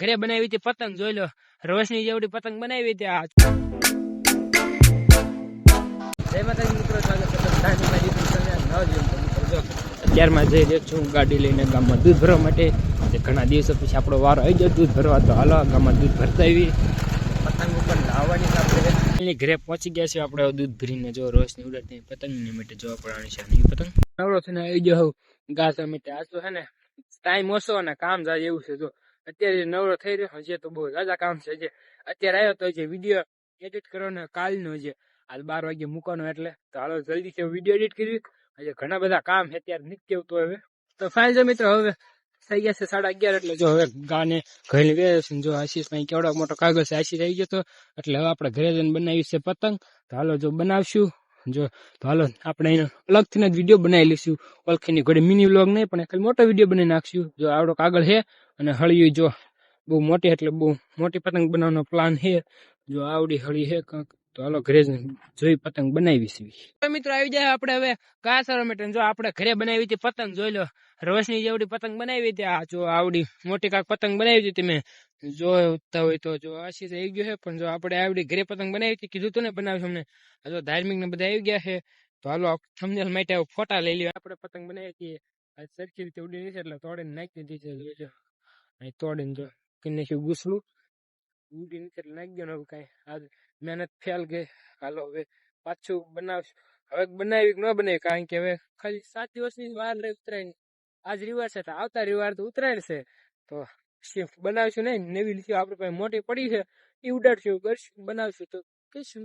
ઘરે બનાવી હતી પતંગ જોઈ લો. રોશની જેવડી પતંગ બનાવી હતી આ. જય માતાજી મિત્રો સ્વાગત છે અત્યારમાં જઈ રહ્યો ગાડી લઈને ગામમાં દૂધ ભરવા માટે. ઘણા દિવસો પછી આપણો વારો આવી ગયો દૂધ ભરવા. તો હાલો ગામમાં દૂધ ભરતા આવી પતંગ ઉપર લાવવાની આપણે ઘરે પહોંચી ગયા છે આપણે દૂધ ભરીને. જો રોશની ઉડાડતી પતંગની માટે જોવા પડવાની છે નહીં પતંગ. નવરો થઈને આવી ગયો ઘાસ માટે. આજ છે ને ટાઈમ ઓછો અને કામ જાય એવું છે જો. અત્યારે નવરો થઈ રહ્યો હજી તો બહુ ઝાઝા કામ છે જે. અત્યારે આવ્યો તો જે વીડિયો એડિટ કરવાનો કાલનો જે. આજ બાર વાગે મૂકવાનો એટલે. તો હાલો જલ્દી છે વીડિયો એડિટ કરી હજી ઘણા બધા કામ છે, અત્યારે નીકળી તો હવે. તો ફાઇલ છે મિત્રો, હવે થઈ ગયા છે સાડા અગિયાર એટલે જો હવે ગાને ઘણી ગયા જો આશીષ ભાઈ કેવડો મોટો કાગળ છે, આશીષ આવી ગયો તો. એટલે હવે આપણે ઘરે જઈને બનાવી છે પતંગ. તો હાલો જો બનાવશું. જો તો હાલો, આપણે એનો અલગથી જ વીડિયો બનાવી લઈશું. ઓળખીની ઘડી મિની વ્લોગ નહીં, પણ ખાલી મોટો વીડિયો બનાવી નાખશું. જો આવડો કાગળ છે અને હળિયું જો બહુ મોટી, એટલે બહુ મોટી પતંગ બનાવવાનો પ્લાન છે. જો આવડી હળી છે કાંક તો હાલો, ઘરે જઈને જોઈ પતંગ બનાવી છે મિત્રો, આવી જાય આપણે હવે કાસર માટે જો આપણે ઘરે બનાવી હતી પતંગ, જોઈ લો. રોશની જેવડી પતંગ બનાવી હતી. આ જો આવડી મોટી કાંક પતંગ બનાવી હતી તમે જોતા હોય તો જો આશીષ આવી ગયો છે, પણ જો આપણે આવડી ઘરે પતંગ બનાવી હતી, કીધું તું ને બનાવશું અમને. આ જો ધાર્મિક ને બધા આવી ગયા છે. તો હાલો થંબનેલ માટે ફોટા લઈ લઈએ આપણે પતંગ બનાવી હતી. આ સરખી રીતે ઉડી રહી છે, એટલે તોડીને નાખી દીધી છે જોજો અહીં તોડીને જો કરી નાખ્યું ગુસલું. ઉડી નીચે નાખી ગયો કઈ. આજ મહેનત ફેલ ગઈ. હાલો હવે પાછું બનાવશું. હવે બનાવી ન બનાવી? કારણ કે હવે ખાલી સાત દિવસની વાર રહી ઉતરાયણ આજ રિવાર છે, તો આવતા રવિવાર તો ઉતરાયણ છે. તો બનાવશું નહીં? નવી લીધી આપણે પાસે મોટી પડી છે. એ ઉડાડશું કરશું, બનાવશું. તો કહીશું.